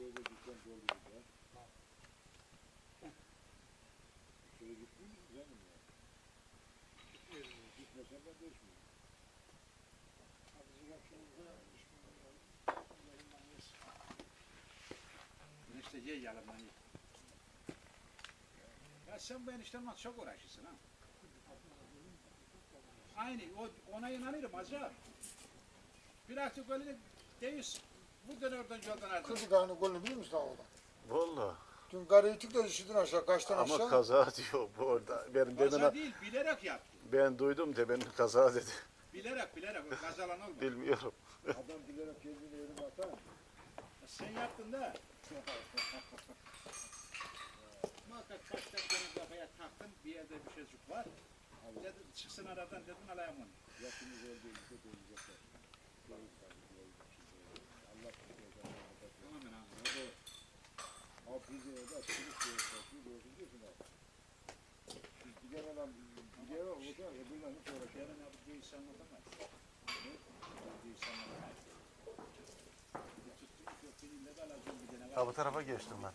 Şeyde dükkan doldu bir. Şöyle gittin mi canım ya? Gitmesen ben değişmiyorum. Enişte ye yalandan. Ya sen bu eniştemle çok uğraşırsın ha. Aynı o, ona inanırım acaba. Birazcık öyle değilsin. Bu dönem oradan yoldan ardın. Kırdık aynı golünü biliyor musun orada? Valla. Dün karıyı tık da düşürdün aşağı kaçtan Ama aşağı. kaza diyor bu orada. Benim Kaza dedene değil bilerek yaptı. ben duydum de benim kaza dedi. Bilerek bilerek o kazalan olmadı. Bilmiyorum. Adam bilerek kendini yerine atar. Sen yaptın da. Muhakkak kaç dakikana kafaya taktın bir yerde bir şeycik var. Dedim çıksın aradan dedim alayım onu. Yakınız öldüğünüzde dönecekler. Ha bu tarafa geçtim ben.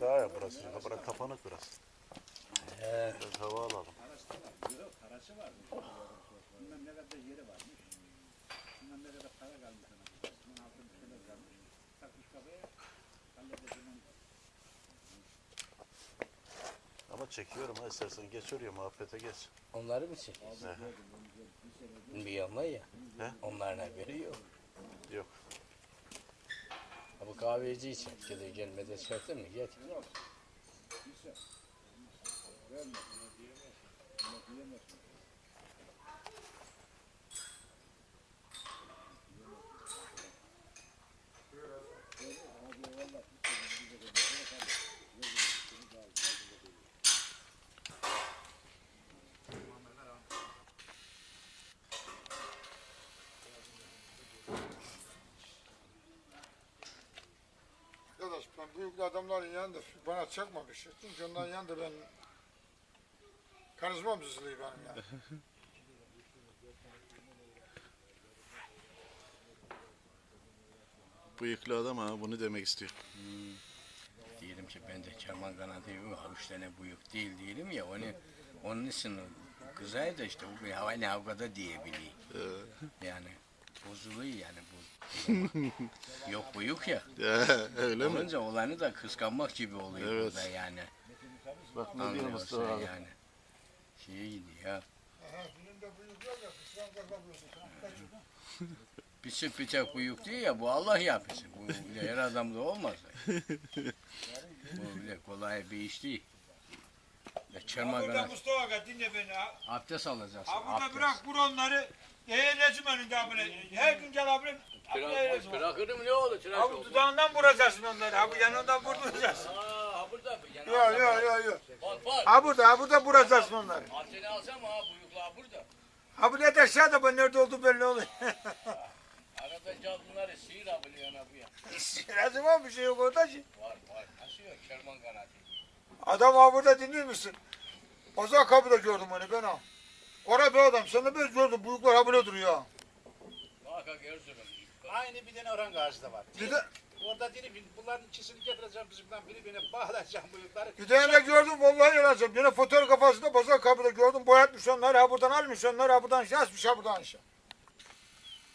Daha ya burası. Ha bura kapanık burası. Biraz hava alalım. Parası var. Bilmem ne kadar yeri varmış. Bilmem ne kadar para kalmış ona. Bunun altında bir şeyler kalmış. Takmış kafaya. Halledeceğim onu. Ama çekiyorum ha istersen geç oraya muhabbete geç. Onları mı çekiyorsun? Bilmiyorum ama ya. He? Onların haberi yok. Yok. Ha, bu kahveciyi çek. Gel gelmede çektin mi? Gel. Verme. Buna diyemezsin. Arkadaş ben büyük adamların yanında bana çakmamış. Çünkü onların yanında ben karizmam düzülüyor benim ya. Bıyıklı adam ha bunu demek istiyor. Diyelim ki ben de kerman kanadı. Ha, Üç tane büyük değil diyelim ya. Onu, onun için kızay da işte bu hava ne havada diyebiliyor. Yani bozuluyor yani. yok büyük ya. Ya, öyle mi? Olunca olanı da kıskanmak gibi oluyor Evet. burada yani. Bak ne diyor Anlıyorsun Mustafa abi. yani. Şeye gidiyor ya. Bizim de büyük yok ya. Bu Allah yapısı. Bu bile her adamda olmaz. bu bile kolay bir iş değil. Ya Burada. Mustafa Aga dinle beni ha. Abdest alacaksın. Ha burada abdest. bırak buronları. Eğlencim önünde abone. Her gün gel abone. Bırak, bırakırım ne olur tıraş Abi dudağından vuracaksın onları. Abi yanından vurduracaksın. Aa burada. Yok yok yok yok. Bak bak. Ha burada ha burada vuracaksın onları. Abdesti alsam ha buyuklar burada. Ha bu ne de aşağıda bu nerede olduğu belli oluyor. Arada cadınları sıyır abi yana bu ya. Lazım ama bir şey yok orada ki. Var var. Nasıl yok kerman kanatı. Adam ha burada dinliyor musun? Pazar kapıda gördüm onu ben ha. Orada bir adam. Sen de böyle gördüm. Büyükler ha böyle duruyor ha. Muhakkak Erzurum. Aynı bir tane oran ağacı var. Bir de, Orada dedim bunların ikisini getireceğim bizimden biri beni bağlayacağım bıyıkları. bir tane de gördüm vallahi yalan Yine fotoğraf kafasında pazar kapıda gördüm. Boyatmış onları. Ha buradan almış onları. Ha buradan şey açmış. Ha buradan aşağı.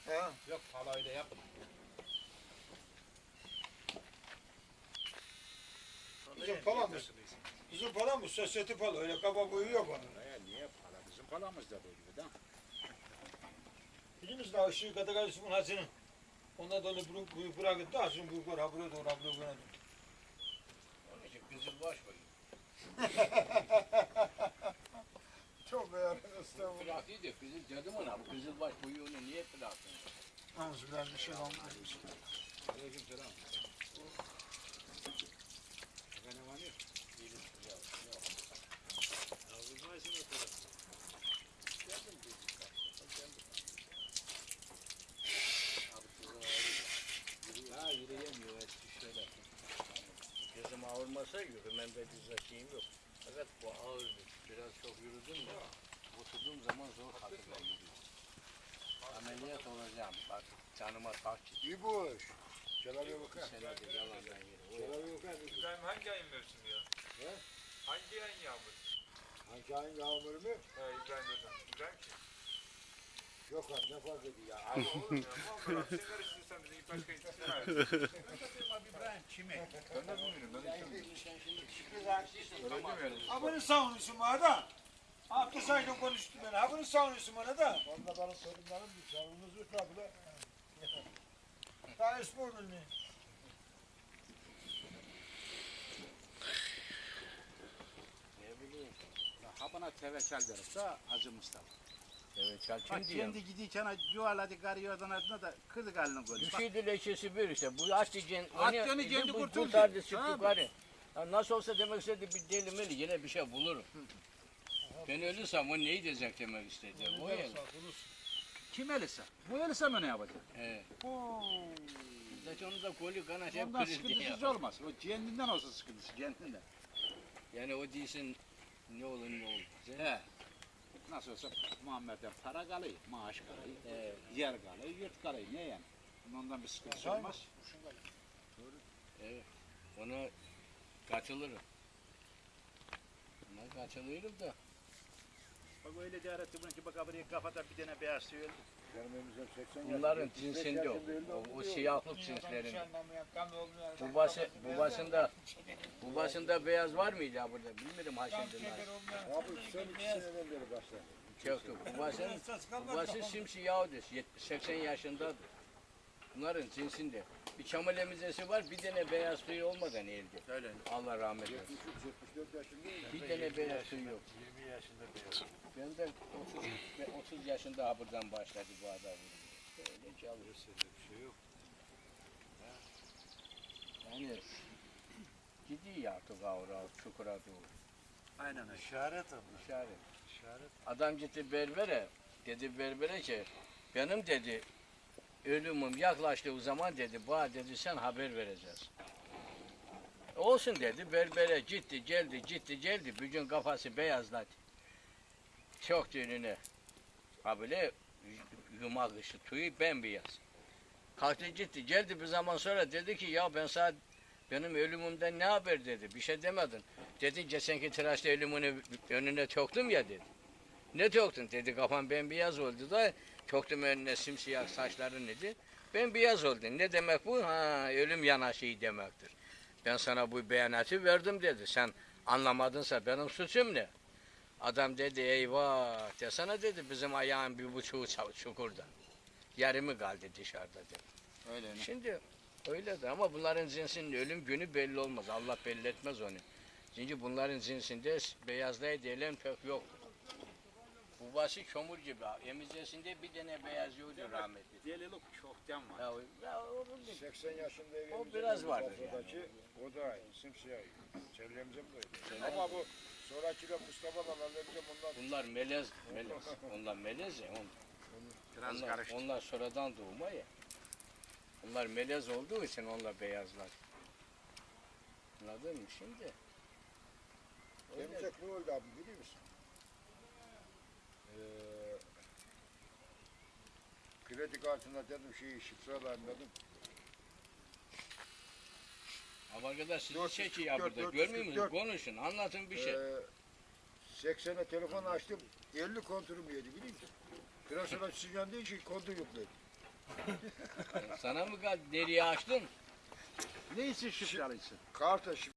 Ya. Yok hala öyle yapın. Bizim falan mı? Bizim falan mı? Sosyete falan. Öyle kaba boyu yok onun. Niye pala? Bizim palamız da böyle değil mi? Bilimiz daha ışığı kadar kardeşimin hacının. Ondan da öyle büyük büyük bırakıp da şimdi büyükler ha buraya doğru ha buraya doğru. Onun için kızılbaş var. Çok beğendim. Estağfurullah. Bıraktıydı. Kızıl cadı mı lan? Kızılbaş buyuğunu niye bıraktın? Yalnız biraz bir şey olmuş. Aleyküm selam. Efendim var ya. Ha yürüyemiyor eski şöyle. Gözüm ağırmasa yürümem de bir şeyim yok. Fakat bu ağırdı. Biraz çok yürüdüm de oturduğum zaman zor hatırlayabiliyorum. Ameliyat olacağım. Bak Canıma tak ki. İyi bu iş. Şelale bakar. Senedir yalandan yeri. Şelale bakar. İbrahim hangi ayın mevsimi ya? He? Hangi ayın yağmuru? Hangi ayın yağmuru mu? He İbrahim hocam. İbrahim kim? Yok lan ne fark ediyor ya. Abi oğlum ya. Vallahi sen karıştırırsan bizi ilk başka. İbrahim kime? Ben de bilmiyorum. Ben de bilmiyorum. Ha bunu savunuyorsun bana da. Hafta sayıyla konuştu beni. Ha bunu savunuyorsun bana da. Valla bana sorunlarım bir sorunuz yok abla. Daha ismi olur ne? Ne bileyim. Ha bana tevekkül deriz ha Hacı Mustafa. Evet Bak kim diyor? kendi gidiyorken yuvarladı karı yordan ardına da kırdı galini koydu. Bak, Düşüydü leşesi bir işte. Bu Hatice'nin Hatice'nin kendi kurtuldu. Kurtardı çıktı Tamam. yukarı. Ya nasıl olsa demek istedi bir deli meli yine bir şey bulurum. Ben ölürsem o neyi diyecek demek istedi. O ya. kim elise? Bu elise mi ne yapacak? He. Zaten onu da koli kana hep Ondan kırıldı sıkıntısız ya. olmaz. O kendinden olsa sıkıntısı kendinden. Yani o değilsin ne olur ne olmaz. He. Nasıl olsa Muhammed'den para kalıyor, maaş kalıyor, He. yer kalıyor, yurt kalıyor. Ne yani? Ondan bir sıkıntısı olmaz. Evet. Ona kaçılırım. Ona kaçılırım da. Bak öyle ziyaretçi bunun ki bak buraya kafada bir tane beyaz tüy öldü. Gelmemizden 80 Bunların yaşında, 75 cinsinde o. O, o siyahlık bu başında, bu başında beyaz var mıydı ya burada? Bilmiyorum ha şimdi. nasıl. Abi sen iki seneden beri başladın. Yok yok. Bu başın, bu başın simsiyahıdır. 70, 80 yaşındadır. Bunların cinsinde. Bir çamur emizesi var, bir tane beyaz tüyü olmadan elde. Öyle. Allah rahmet eylesin. 73, 74 yaşındayım. Bir tane beyaz tüy yok. 20 yaşında beyaz. Ben de 30, ben 30 yaşında ha buradan başladı bu adam. Öyle çalışıyor. bir şey yok. Yani gidiyor artık avra, çukura doğru. Aynen öyle. İşaret ama. İşaret. İşaret. Adam gitti berbere. Dedi berbere ki benim dedi ölümüm yaklaştığı zaman dedi bana dedi sen haber vereceğiz. Olsun dedi berbere gitti geldi gitti geldi bir gün kafası beyazladı. Çok önüne. Ha böyle yumak ışığı tüyü bembeyaz. Kalktı gitti geldi bir zaman sonra dedi ki ya ben sana benim ölümümden ne haber dedi bir şey demedin. Dedi geçenki tıraşta ölümünü önüne töktüm ya dedi. Ne töktün dedi kafam bembeyaz oldu da töktüm önüne simsiyah saçların dedi. Bembeyaz oldu. Ne demek bu? Ha ölüm yanaşığı demektir. Ben sana bu beyanatı verdim dedi. Sen anlamadınsa benim suçum ne? Adam dedi eyvah desene dedi bizim ayağın bir buçuğu çukurda. Yarımı kaldı dışarıda dedi. Öyle öyle. Şimdi öyle de ama bunların cinsinin ölüm günü belli olmaz. Allah belli etmez onu. Çünkü bunların cinsinde beyazlığa diyelim pek yoktur. Babası çamur gibi. Emizesinde bir tane beyaz yoktu rahmetli. Delilik çoktan var. Ya, ya onun değil. 80 yaşında evimizde. O biraz vardır Sofradaki, O da simsiyah. Çevremizde mi böyle? Ama bu sonrakiler Mustafa'dan alınca bunlar Bunlar melez, melez. Onlar melez ya. On, Biraz onlar, karıştı. onlar sonradan doğma ya. Onlar melez olduğu için onlar beyazlar. Anladın mı şimdi? Temizlik ne oldu abi biliyor musun? Ee, kredi kartına dedim şeyi şifrelerimi dedim. Ama arkadaş sizi 444, çekiyor burada. 444. Görmüyor musunuz? Konuşun, anlatın bir şey. Ee, 80'e telefon açtım. 50 kontürüm yedi biliyor musun? Biraz sonra sizden değil ki kontu yükledi. Sana mı kaldı? Nereye açtın? Ne için şifre alıyorsun? Karta şifre